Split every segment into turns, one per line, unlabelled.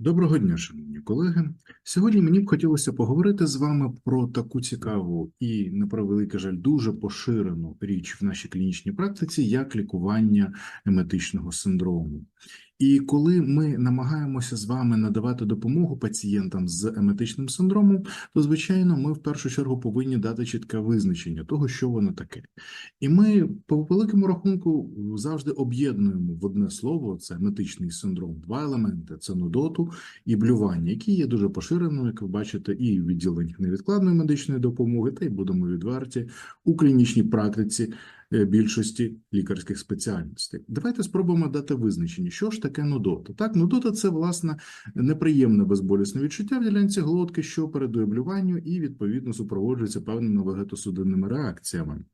Доброго дня, шановні колеги. Сьогодні мені б хотілося поговорити з вами про таку цікаву і, на превеликий жаль, дуже поширену річ в нашій клінічній практиці, як лікування еметичного синдрому. І коли ми намагаємося з вами надавати допомогу пацієнтам з еметичним синдромом, то звичайно ми в першу чергу повинні дати чітке визначення того, що воно таке. І ми по великому рахунку завжди об'єднуємо в одне слово це еметичний синдром. Два елементи: це нудоту і блювання, які є дуже поширеними, як ви бачите, і в відділеннях невідкладної медичної допомоги, та й будемо відверті у клінічній практиці більшості лікарських спеціальностей. Давайте спробуємо дати визначення, що ж таке нудота. Так, нудота це власне неприємне безболісне відчуття в ділянці глотки, що передує блюванню і відповідно супроводжується певними вегетосудинними реакціями.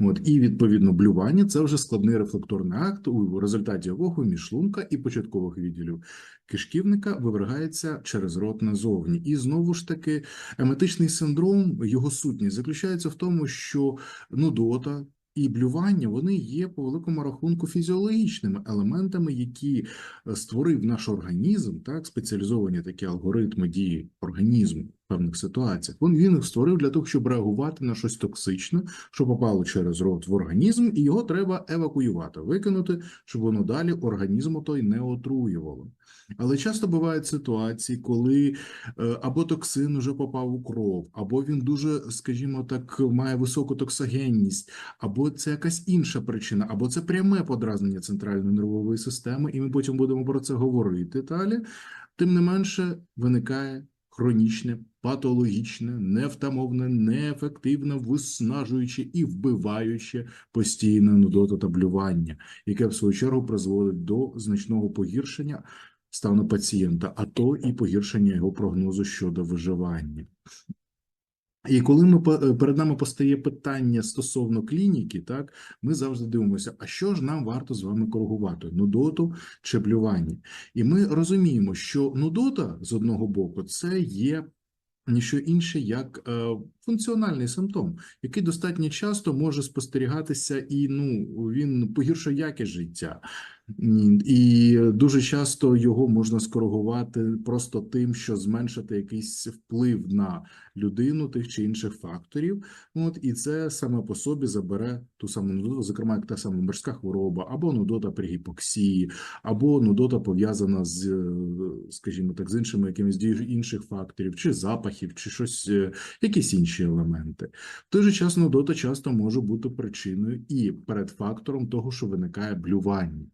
От, і відповідно блювання це вже складний рефлекторний акт, у результаті якого між шлунка і початкових відділів кишківника вивергаються через рот назовні. І знову ж таки, еметичний синдром, його сутність заключається в тому, що нудота. І блювання вони є по великому рахунку фізіологічними елементами, які е, створив наш організм, так спеціалізовані такі алгоритми дії організму певних ситуаціях. Він він їх створив для того, щоб реагувати на щось токсичне, що попало через рот в організм, і його треба евакуювати, викинути, щоб воно далі організму той не отруювало. Але часто бувають ситуації, коли е, або токсин вже попав у кров, або він дуже, скажімо так, має високу токсогенність, або це якась інша причина, або це пряме подразнення центральної нервової системи, і ми потім будемо про це говорити далі. Тим не менше, виникає хронічне, патологічне, невтамовне, неефективне, виснажуюче і вбиваюче постійне нудота та блювання, яке в свою чергу призводить до значного погіршення стану пацієнта, а то і погіршення його прогнозу щодо виживання. І коли ми е, перед нами постає питання стосовно клініки, так ми завжди дивимося, а що ж нам варто з вами коригувати: нудоту чи блювання? І ми розуміємо, що нудота з одного боку це є ніщо інше як е, функціональний симптом, який достатньо часто може спостерігатися, і ну він погіршує якість життя. І дуже часто його можна скоригувати просто тим, що зменшити якийсь вплив на людину тих чи інших факторів. От і це саме по собі забере ту саму нудоту, зокрема, як та сама морська хвороба, або нудота при гіпоксії, або нудота пов'язана з, е, скажімо так, з іншими якимись інших факторів, чи запахів, чи щось, е, якісь інші елементи. В той же час нудота часто може бути причиною і передфактором того, що виникає блювання.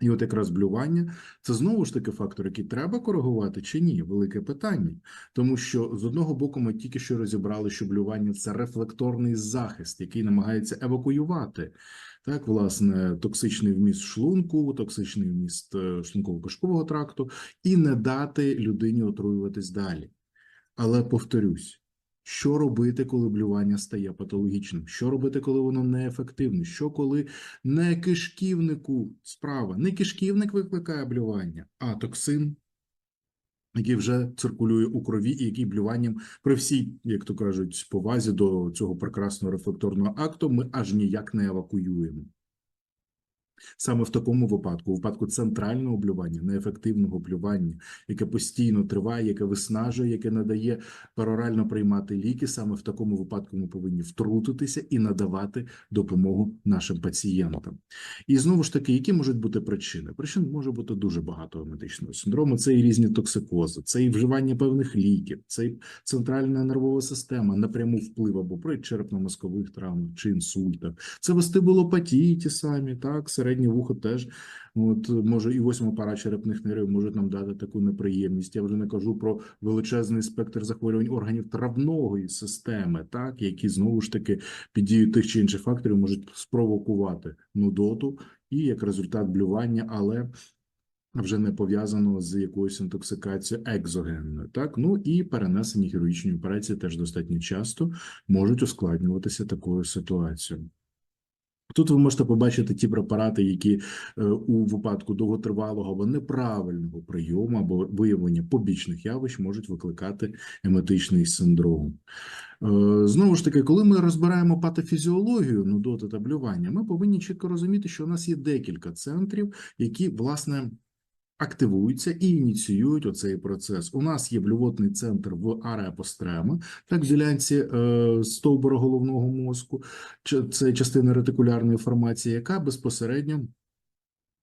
І от якраз блювання це знову ж таки фактор, який треба коригувати чи ні? Велике питання. Тому що з одного боку ми тільки що розібрали, що блювання це рефлекторний захист, який намагається евакуювати так, власне, токсичний вміст шлунку, токсичний вміст е, шлунково-кишкового тракту, і не дати людині отруюватись далі. Але повторюсь. Що робити, коли блювання стає патологічним? Що робити, коли воно неефективне? Що коли не кишківнику справа? Не кишківник викликає блювання, а токсин, який вже циркулює у крові, і який блюванням при всій, як то кажуть, повазі до цього прекрасного рефлекторного акту ми аж ніяк не евакуюємо. Саме в такому випадку, у випадку центрального блювання, неефективного блювання, яке постійно триває, яке виснажує, яке не дає перорально приймати ліки, саме в такому випадку ми повинні втрутитися і надавати допомогу нашим пацієнтам. І знову ж таки, які можуть бути причини? Причин може бути дуже багато медичного синдрому. Це і різні токсикози, це і вживання певних ліків, це і центральна нервова система напряму вплив або при черепно-мозкових травмах чи інсультах, це вестибулопатії ті самі, так, середнє вухо теж. От може і восьма пара черепних нервів можуть нам дати таку неприємність. Я вже не кажу про величезний спектр захворювань органів травної системи, так які знову ж таки під дією тих чи інших факторів можуть спровокувати нудоту і як результат блювання, але вже не пов'язано з якоюсь інтоксикацією екзогенною. Так, ну і перенесені хірургічні операції теж достатньо часто можуть ускладнюватися такою ситуацією. Тут ви можете побачити ті препарати, які е, у випадку довготривалого або неправильного прийому або виявлення побічних явищ можуть викликати еметичний синдром. Е, Знову ж таки, коли ми розбираємо патофізіологію нудоти та блювання, ми повинні чітко розуміти, що у нас є декілька центрів, які власне активуються і ініціюють оцей процес. У нас є блювотний центр в ареапострема, так в ділянці е, стовбура головного мозку. Це частина ретикулярної формації, яка безпосередньо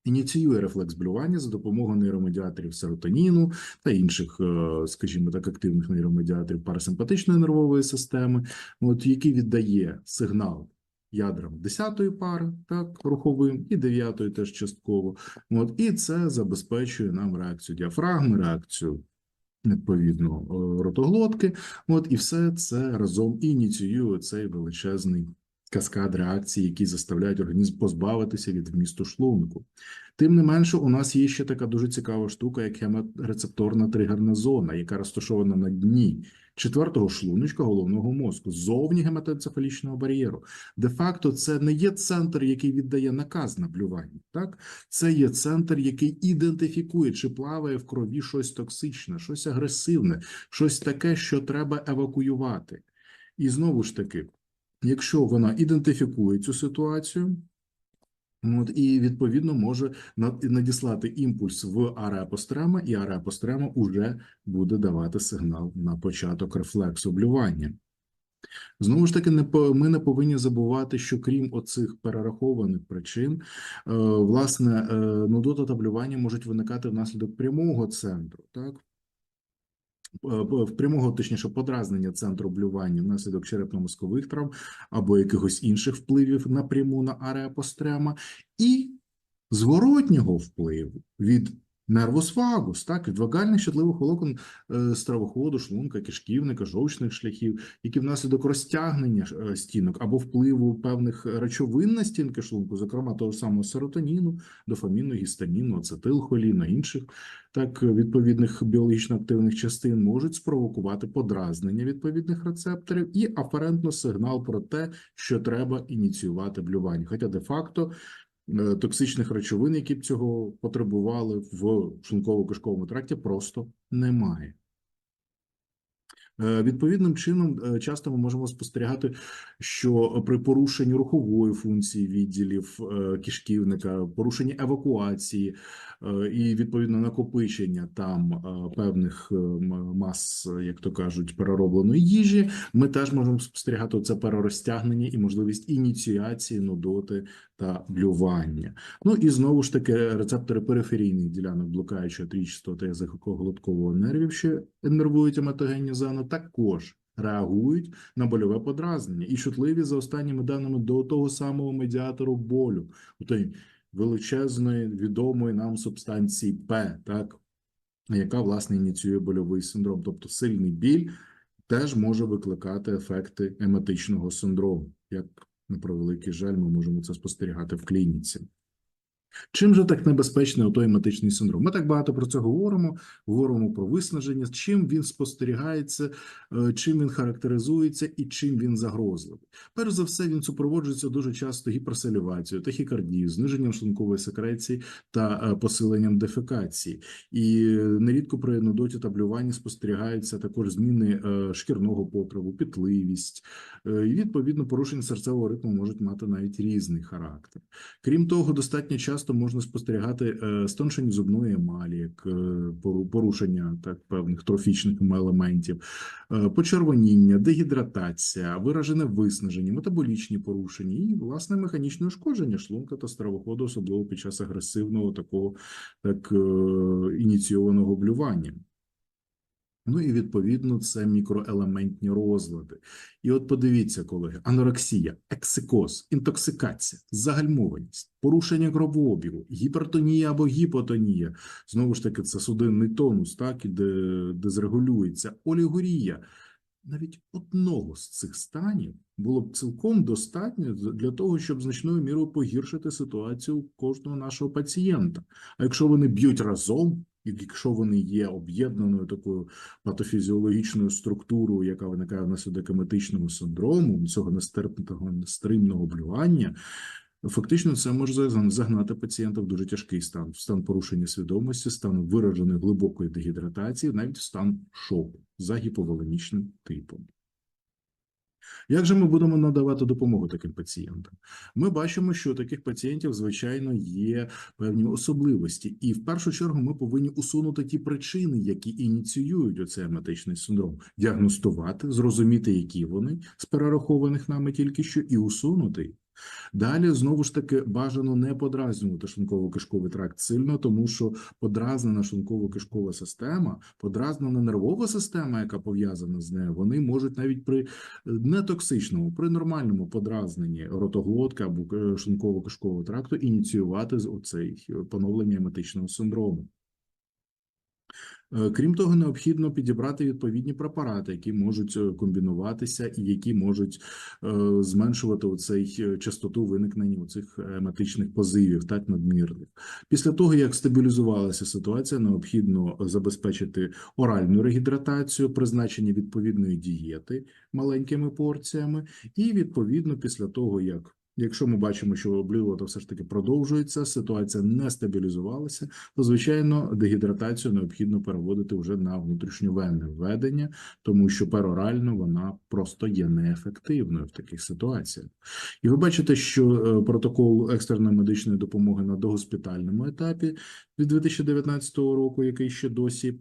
ініціює рефлекс блювання за допомогою нейромедіаторів серотоніну та інших, е, скажімо так, активних нейромедіаторів парасимпатичної нервової системи, от які віддає сигнал ядрам 10-ї пари, так, руховим, і 9-ї теж частково. От, і це забезпечує нам реакцію діафрагми, реакцію відповідно е, ротоглотки. От, і все це разом ініціює цей величезний каскад реакцій, які заставляють організм позбавитися від вмісту шлунку. Тим не менше, у нас є ще така дуже цікава штука, як хеморецепторна тригерна зона, яка розташована на дні четвертого шлуночка головного мозку, зовні гематоенцефалічного бар'єру. Де-факто, це не є центр, який віддає наказ на блювання. Так, це є центр, який ідентифікує, чи плаває в крові щось токсичне, щось агресивне, щось таке, що треба евакуювати. І знову ж таки, якщо вона ідентифікує цю ситуацію, От, і відповідно може на- надіслати імпульс в ареапострема, і ареапострема уже буде давати сигнал на початок рефлексу блювання. Знову ж таки, не по- ми не повинні забувати, що крім оцих перерахованих причин, е, власне, е, нудота та блювання можуть виникати внаслідок прямого центру, так? Е, прямого, точніше, подразнення центру блювання внаслідок черепно-мозкових травм або якихось інших впливів напряму на ареапострема, і зворотнього впливу від нервус вагус, так, від вагальних щитливих волокон е, стравоходу, шлунка, кишківника, жовчних шляхів, які внаслідок розтягнення е, стінок або впливу певних речовин на стінки шлунку, зокрема того самого серотоніну, дофаміну, гістаміну, ацетилхоліну, інших так відповідних біологічно активних частин можуть спровокувати подразнення відповідних рецепторів і аферентно сигнал про те, що треба ініціювати блювання. Хоча де-факто е, токсичних речовин, які б цього потребували в шлунково-кишковому тракті, просто немає. Е, Відповідним чином, е, часто ми можемо спостерігати, що при порушенні рухової функції відділів е, кишківника, порушенні евакуації е, і відповідно накопичення там е, певних е, мас, е, як то кажуть, переробленої їжі, ми теж можемо спостерігати це перерозтягнення і можливість ініціації нудоти та блювання. Ну і знову ж таки рецептори периферійних ділянок блукаючого трічастого та язиково-глоткового нервів, що іннервують ематогенні зони, також реагують на больове подразнення і чутливі за останніми даними до того самого медіатору болю, у той величезної відомої нам субстанції П, так, яка власне ініціює больовий синдром, тобто сильний біль теж може викликати ефекти еметичного синдрому. Як на превеликий жаль, ми можемо це спостерігати в клініці. Чим же так небезпечний отой ематичний синдром? Ми так багато про це говоримо, говоримо про виснаження, чим він спостерігається, е, чим він характеризується і чим він загрозливий. Перш за все, він супроводжується дуже часто гіперсалівацією, тахікардією, зниженням шлункової секреції та е, посиленням дефекації. І нерідко при нудоті та блюванні спостерігаються також зміни е, шкірного покриву, пітливість, і відповідно порушення серцевого ритму можуть мати навіть різний характер. Крім того, достатньо часто можна спостерігати е, стоншення зубної емалі, як е, порушення так певних трофічних елементів, е, почервоніння, дегідратація, виражене виснаження, метаболічні порушення і власне механічне ушкодження шлунка та стравоходу, особливо під час агресивного такого так ініційованого блювання. Ну і відповідно це мікроелементні розлади. І от подивіться, колеги: анорексія, ексикоз, інтоксикація, загальмованість, порушення кровообігу, гіпертонія або гіпотонія. Знову ж таки, це судинний тонус, так, і де дезрегулюється, олігорія. Навіть одного з цих станів було б цілком достатньо для того, щоб значною мірою погіршити ситуацію кожного нашого пацієнта. А якщо вони б'ють разом, якщо вони є об'єднаною такою патофізіологічною структурою, яка виникає внаслідок еметичного синдрому, цього нестерпного нестримного блювання, фактично це може загнати пацієнта в дуже тяжкий стан, в стан порушення свідомості, стан вираженої глибокої дегідратації, навіть в стан шоку за гіповолемічним типом. Як же ми будемо надавати допомогу таким пацієнтам? Ми бачимо, що у таких пацієнтів, звичайно, є певні особливості, і в першу чергу ми повинні усунути ті причини, які ініціюють оцей ематичний синдром, діагностувати, зрозуміти, які вони з перерахованих нами тільки що, і усунути. Далі знову ж таки бажано не подразнювати шлунково-кишковий тракт сильно, тому що подразнена шлунково-кишкова система, подразнена нервова система, яка пов'язана з нею, вони можуть навіть при нетоксичному, при нормальному подразненні ротоглотка або е, шлунково-кишкового тракту ініціювати оцей е, поновлення еметичного синдрому. Е, Крім того, необхідно підібрати відповідні препарати, які можуть е, комбінуватися і які можуть е, зменшувати оцей частоту виникнення цих ематичних позивів, так надмірних. Після того, як стабілізувалася ситуація, необхідно забезпечити оральну регідратацію, призначення відповідної дієти маленькими порціями, і відповідно після того, як Якщо ми бачимо, що облювата все ж таки продовжується, ситуація не стабілізувалася, то звичайно дегідратацію необхідно переводити вже на внутрішньовенне введення, тому що перорально вона просто є неефективною в таких ситуаціях. І ви бачите, що е, протокол екстреної медичної допомоги на догоспітальному етапі від 2019 року, який ще досі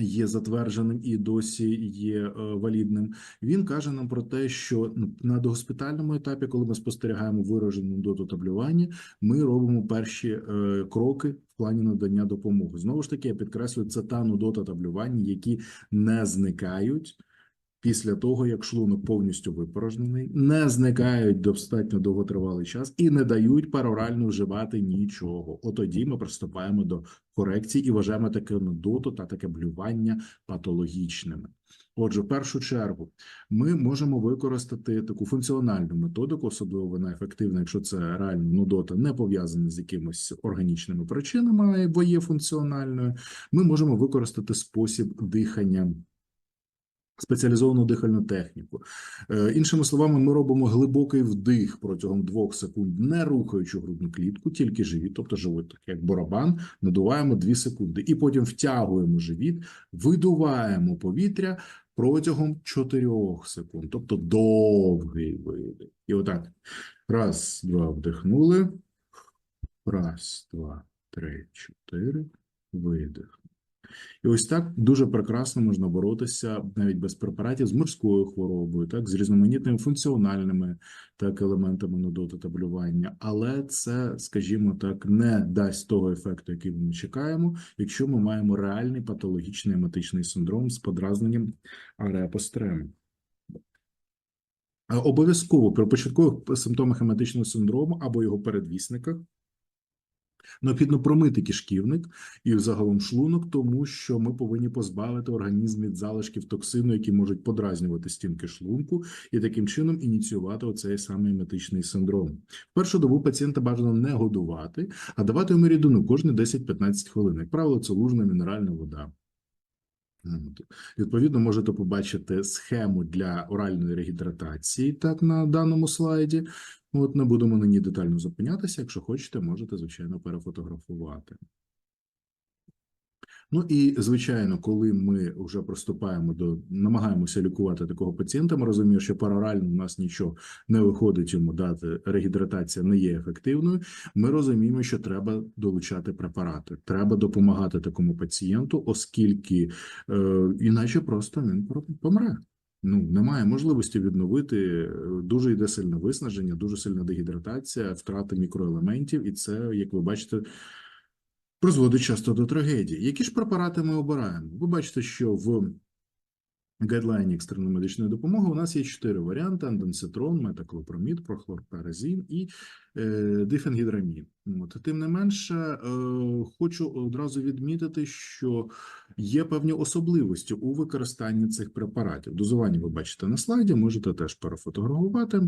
є затвердженим і досі є е, валідним. Він каже нам про те, що на догоспітальному етапі, коли ми спостерігаємо виражену доту таблювання, ми робимо перші е, кроки в плані надання допомоги. Знову ж таки, я підкреслюю, це та нудота таблювання, які не зникають. Після того, як шлунок повністю випорожнений, не зникають достатньо довготривалий час і не дають перорально вживати нічого. Отоді ми приступаємо до корекції і вважаємо таке нудоту та таке блювання патологічними. Отже, в першу чергу, ми можемо використати таку функціональну методику, особливо вона ефективна, якщо це реально нудота не пов'язана з якимись органічними причинами, або є функціональною. Ми можемо використати спосіб дихання. Спеціалізовану дихальну техніку. Е, Іншими словами, ми робимо глибокий вдих протягом двох секунд, не рухаючи грудну клітку, тільки живіт, тобто живот, так як барабан, надуваємо 2 секунди, і потім втягуємо живіт, видуваємо повітря протягом 4 секунд, тобто довгий видих. І отак. Раз, два, вдихнули. Раз, два, три, чотири. Видих. І ось так дуже прекрасно можна боротися навіть без препаратів з морською хворобою, так з різноманітними функціональними так елементами нудоти та. Але це, скажімо так, не дасть того ефекту, який ми чекаємо, якщо ми маємо реальний патологічний ематичний синдром з подразненням ареапострему. Е, Обов'язково при початкових симптомах ематичного синдрому або його передвісниках Необхідно промити кишківник і загалом шлунок, тому що ми повинні позбавити організм від залишків токсину, які можуть подразнювати стінки шлунку, і таким чином ініціювати оцей самий метичний синдром. Першу добу пацієнта бажано не годувати, а давати йому рідину кожні 10-15 хвилин. Як правило, це лужна мінеральна вода. Відповідно, можете побачити схему для оральної регідратації так на даному слайді. От не будемо на ній детально зупинятися. Якщо хочете, можете, звичайно, перефотографувати. Ну і звичайно, коли ми вже приступаємо до намагаємося лікувати такого пацієнта, ми розуміємо, що парорально у нас нічого не виходить йому дати. Регідратація не є ефективною. Ми розуміємо, що треба долучати препарати, треба допомагати такому пацієнту, оскільки е, іначе просто він помре. Ну, немає можливості відновити. е, Дуже йде сильне виснаження, дуже сильна дегідратація, втрата мікроелементів, і це, як ви бачите, призводить часто до трагедії. Які ж препарати ми обираємо? Ви бачите, що в гайдлайні екстреної медичної допомоги у нас є чотири варіанти: анденцитрон, метаклопромід, прохлорперазин і е, дифенгідрамін. От. Тим не менше, е, хочу одразу відмітити, що є певні особливості у використанні цих препаратів. Дозування ви бачите на слайді, можете теж перефотографувати.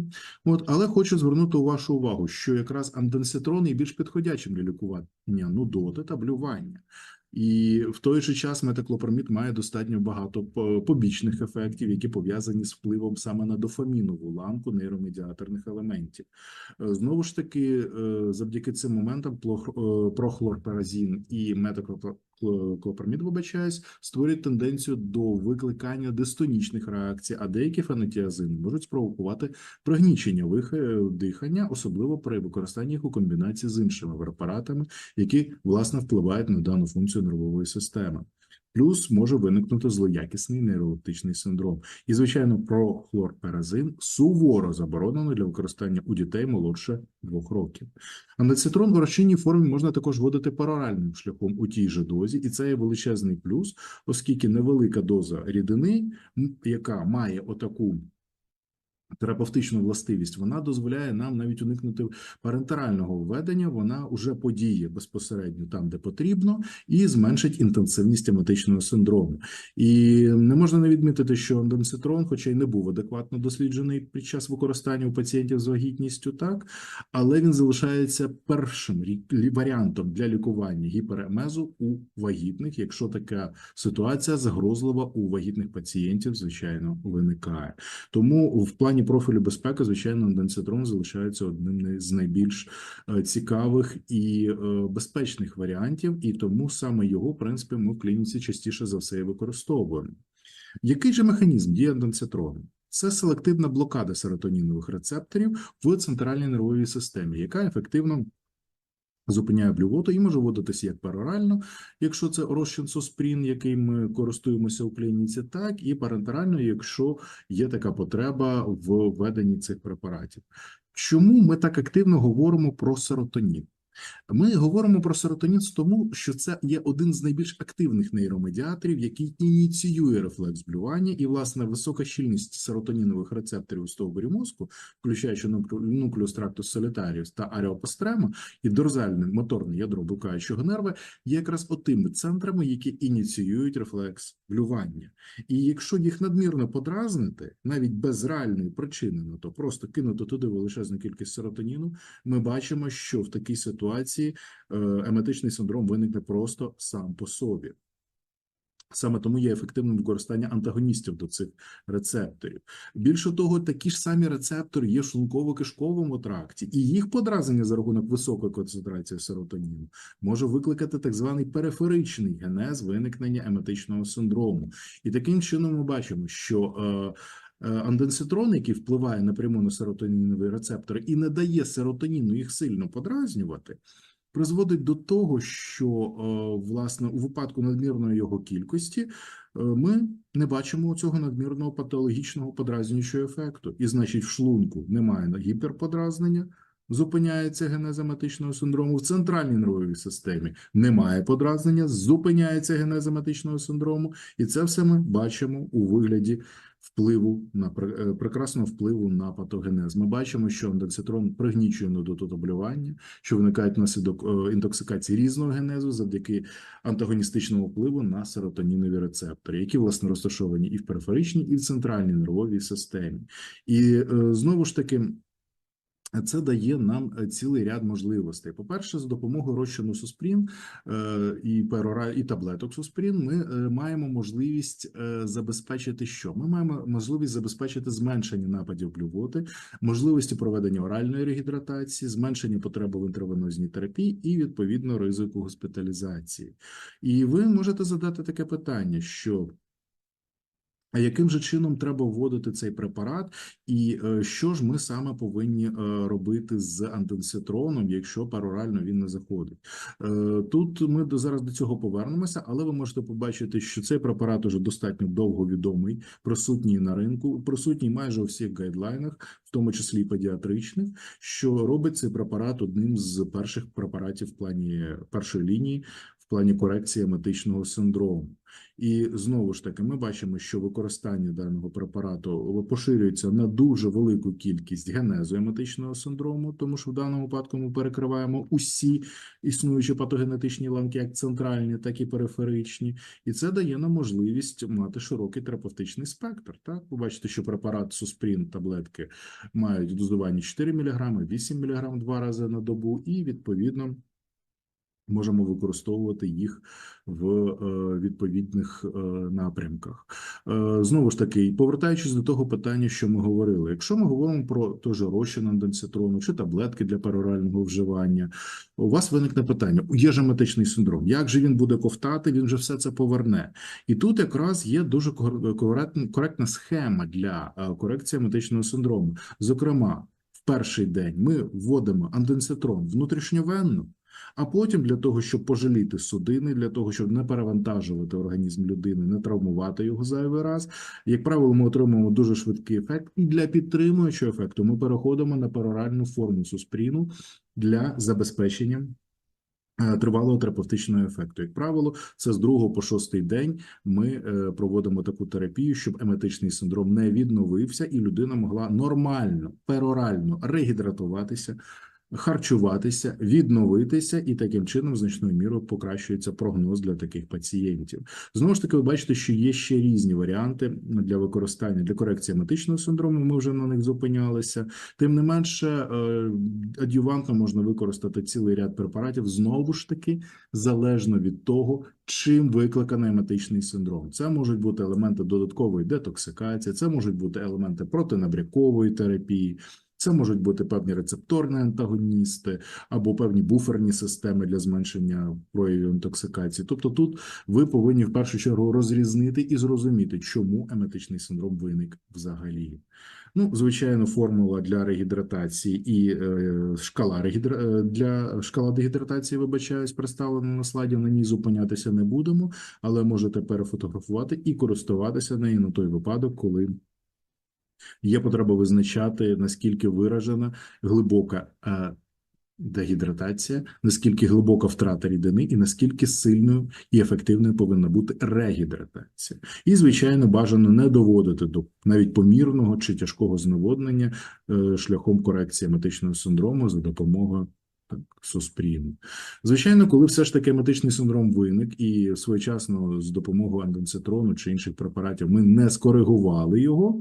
От, але хочу звернути вашу увагу, що якраз анденцитрон є більш підходячим для лікування нудоти та блювання. І в той же час метаклопромід має достатньо багато побічних ефектів, які пов'язані з впливом саме на дофамінову ланку нейромедіаторних елементів. Е, Знову ж таки, е, завдяки цим моментам е, і кло- клопромід, вибачаюсь, створюють тенденцію до викликання дистонічних реакцій, а деякі фенотіазини можуть спровокувати пригнічення дихання, особливо при використанні їх у комбінації з іншими препаратами, які власне впливають на дану функцію нервової системи. Плюс може виникнути злоякісний нейролептичний синдром. І, звичайно, прохлорперазин суворо заборонено для використання у дітей молодше двох років. Андоцитрон в розчинній формі можна також вводити паралельним шляхом у тій же дозі, і це є величезний плюс, оскільки невелика доза рідини, яка має отаку терапевтичну властивість, вона дозволяє нам навіть уникнути парентерального введення, вона вже подіє безпосередньо там, де потрібно, і зменшить інтенсивність ематичного синдрому. І не можна не відмітити, що анденцитрон, хоча й не був адекватно досліджений під час використання у пацієнтів з вагітністю, так, але він залишається першим варіантом для лікування гіперемезу у вагітних, якщо така ситуація загрозлива у вагітних пацієнтів, звичайно, виникає. Тому в плані профілю безпеки, звичайно, анденцитрон залишається одним з найбільш е, цікавих і е, безпечних варіантів, і тому саме його, в принципі, ми в клініці частіше за все і використовуємо. Який же механізм діє анденцитрону? Це селективна блокада серотонінових рецепторів в центральній нервовій системі, яка ефективно зупиняє блювоту і може вводитися як перорально, якщо це розчин соспрін, який ми користуємося у клініці, так і парентерально, якщо є така потреба в введенні цих препаратів. Чому ми так активно говоримо про серотонін? Ми говоримо про серотонін тому, що це є один з найбільш активних нейромедіаторів, який ініціює рефлекс блювання, і власне висока щільність серотонінових рецепторів у стовбурі мозку, включаючи нуклеус трактус солітаріус та аріопострема, і дорзальне моторне ядро блукаючого нерва, є якраз отими центрами, які ініціюють рефлекс блювання. І якщо їх надмірно подразнити, навіть без реальної причини, ну то просто кинути туди величезну кількість серотоніну, ми бачимо, що в такій ситуації е, еметичний синдром виникне просто сам по собі. Саме тому є ефективним використання антагоністів до цих рецепторів. Більше того, такі ж самі рецептори є в шлунково-кишковому тракті, і їх подразнення за рахунок високої концентрації серотоніну може викликати так званий периферичний генез виникнення еметичного синдрому. І таким чином ми бачимо, що е, е, анденцитрон, який впливає напряму на серотонінові рецептори і не дає серотоніну їх сильно подразнювати, призводить до того, що е, власне у випадку надмірної його кількості е, ми не бачимо цього надмірного патологічного подразнюючого ефекту, і значить, в шлунку немає гіперподразнення. Зупиняється генез ематичного синдрому в центральній нервовій системі. Немає подразнення, зупиняється генез ематичного синдрому, і це все ми бачимо у вигляді впливу на е, прекрасного впливу на патогенез. Ми бачимо, що анденцитрон пригнічує нудоту та що виникають внаслідок е, інтоксикації різного генезу завдяки антагоністичному впливу на серотонінові рецептори, які власне розташовані і в периферичній, і в центральній нервовій системі. І е, знову ж таки. Це дає нам е, цілий ряд можливостей. По-перше, за допомогою розчину суспрін е, і перора і таблеток суспрін, ми е, маємо можливість забезпечити, що ми маємо можливість забезпечити зменшення нападів блювоти, можливості проведення оральної регідратації, зменшення потреби в інтравенозній терапії і відповідно ризику госпіталізації. І ви можете задати таке питання, що а яким же чином треба вводити цей препарат, і е, що ж ми саме повинні е, робити з антенцитроном, якщо парорально він не заходить? Е, Тут ми до зараз до цього повернемося, але ви можете побачити, що цей препарат уже достатньо довго відомий, присутній на ринку, присутній майже у всіх гайдлайнах, в тому числі педіатричних, що робить цей препарат одним з перших препаратів в плані першої лінії, в плані корекції ематичного синдрому. І знову ж таки, ми бачимо, що використання даного препарату поширюється на дуже велику кількість генезу ематичного синдрому, тому що в даному випадку ми перекриваємо усі існуючі патогенетичні ланки, як центральні, так і периферичні, і це дає нам можливість мати широкий терапевтичний спектр. Так, ви бачите, що препарат Суспрін таблетки мають дозування 4 мг, 8 мг два рази на добу, і відповідно. Можемо використовувати їх в е, відповідних е, напрямках. Е, Знову ж таки, повертаючись до того питання, що ми говорили, якщо ми говоримо про же розчин анденцитрону чи таблетки для перорального вживання, у вас виникне питання: є ж еметичний синдром. Як же він буде ковтати? Він же все це поверне. І тут якраз є дуже кор- коректна, схема для корекції еметичного синдрому. Зокрема, в перший день ми вводимо анденцитрон внутрішньовенно. А потім для того, щоб пожаліти судини, для того, щоб не перевантажувати організм людини, не травмувати його зайвий раз, як правило, ми отримуємо дуже швидкий ефект. І для підтримуючого ефекту ми переходимо на пероральну форму суспріну для забезпечення е, тривалого терапевтичного ефекту. Як правило, це з другого по шостий день ми е, проводимо таку терапію, щоб еметичний синдром не відновився, і людина могла нормально, перорально регідратуватися харчуватися, відновитися, і таким чином значною мірою покращується прогноз для таких пацієнтів. Знову ж таки, ви бачите, що є ще різні варіанти для використання для корекції ематичного синдрому. Ми вже на них зупинялися. Тим не менше, е, адювантно можна використати цілий ряд препаратів знову ж таки залежно від того. Чим викликаний ематичний синдром? Це можуть бути елементи додаткової детоксикації, це можуть бути елементи протинабрякової терапії, це можуть бути певні рецепторні антагоністи або певні буферні системи для зменшення проявів інтоксикації. Тобто, тут ви повинні в першу чергу розрізнити і зрозуміти, чому еметичний синдром виник взагалі. Ну, звичайно, формула для регідратації і е, шкала регідра... е, для шкала дегідратації, вибачаюсь, представлена на слайді. На ній зупинятися не будемо, але можете перефотографувати і користуватися нею на той випадок, коли є потреба визначати, наскільки виражена глибока е, дегідратація, наскільки глибока втрата рідини, і наскільки сильною і ефективною повинна бути регідратація. І, звичайно, бажано не доводити до навіть помірного чи тяжкого зневоднення е, шляхом корекції ематичного синдрому за допомогою. Так, суспріну. Звичайно, коли все ж таки ематичний синдром виник, і своєчасно з допомогою анденцитрону чи інших препаратів ми не скоригували його,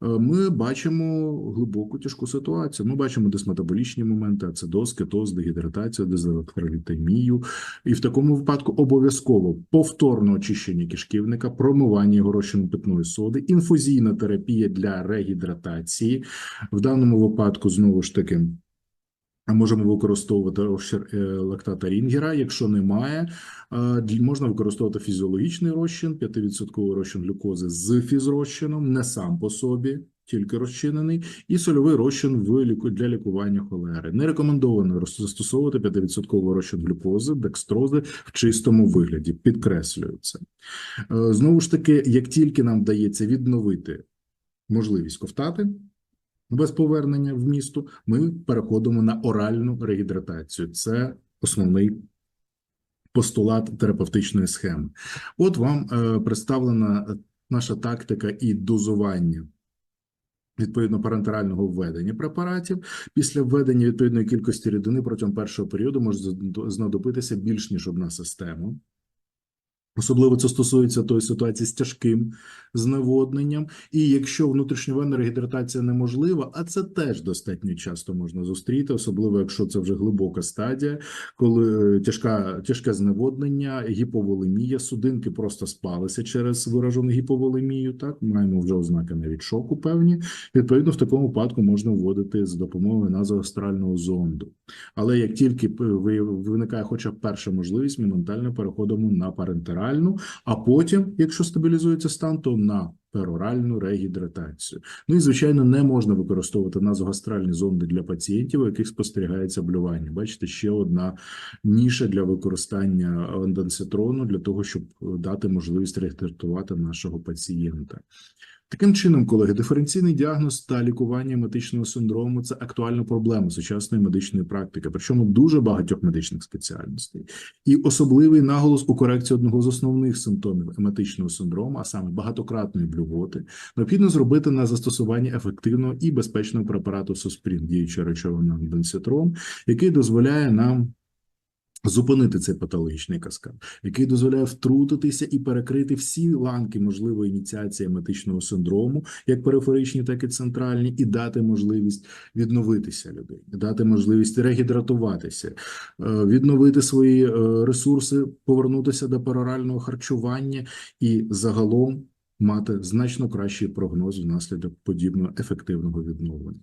ми бачимо глибоку тяжку ситуацію. Ми бачимо дисметаболічні моменти, ацидоз, кетоз, дегідратацію, дезелектролітемію. І в такому випадку обов'язково повторне очищення кишківника, промивання його розчину питної соди, інфузійна терапія для регідратації. В даному випадку, знову ж таки, Можемо використовувати розчин е, лактата Рінгера. Якщо немає, можна використовувати фізіологічний розчин, 5% розчин глюкози з фізрозчином, не сам по собі, тільки розчинений, і сольовий розчин для лікування холери. Не рекомендовано застосовувати 5% розчин глюкози, декстрози в чистому вигляді. Підкреслюю це. Е, Знову ж таки, як тільки нам вдається відновити можливість ковтати без повернення в місто, ми переходимо на оральну регідратацію. Це основний постулат терапевтичної схеми. От вам е, представлена наша тактика і дозування. Відповідно парентерального введення препаратів після введення відповідної кількості рідини протягом першого періоду може знадобитися більш ніж одна система. Особливо це стосується тої ситуації з тяжким зневодненням. І якщо внутрішньовенна регідратація неможлива, а це теж достатньо часто можна зустріти, особливо якщо це вже глибока стадія, коли е, тяжка, тяжке зневоднення, гіповолемія, судинки просто спалися через виражену гіповолемію. Так, маємо вже ознаки навіть шоку певні. Відповідно, в такому випадку можна вводити за допомогою назоастрального зонду. Але як тільки ви- виникає хоча б перша можливість, ми моментально переходимо на парентеральну, а потім, якщо стабілізується стан, то на пероральну регідратацію. Ну і звичайно, не можна використовувати назогастральні зонди для пацієнтів, у яких спостерігається блювання. Бачите, ще одна ніша для використання ендонцитрону для того, щоб дати можливість регідратувати нашого пацієнта. Таким чином, колеги, диференційний діагноз та лікування ематичного синдрому це актуальна проблема сучасної медичної практики, причому дуже багатьох медичних спеціальностей, і особливий наголос у корекції одного з основних симптомів ематичного синдрому, а саме багатократної блювоти, необхідно зробити на застосування ефективного і безпечного препарату Соспрін, діюча речовина бенцитрон, який дозволяє нам Зупинити цей патологічний каскад, який дозволяє втрутитися і перекрити всі ланки можливої ініціації ематичного синдрому, як периферичні, так і центральні, і дати можливість відновитися людині, дати можливість регідратуватися, е, відновити свої е, ресурси, повернутися до перорального харчування і загалом мати значно кращий прогноз внаслідок подібного ефективного відновлення.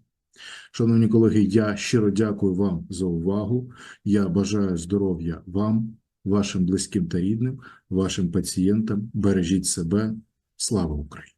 Шановні колеги, я щиро дякую вам за увагу. Я бажаю здоров'я вам, вашим близьким та рідним, вашим пацієнтам. Бережіть себе. Слава Україні!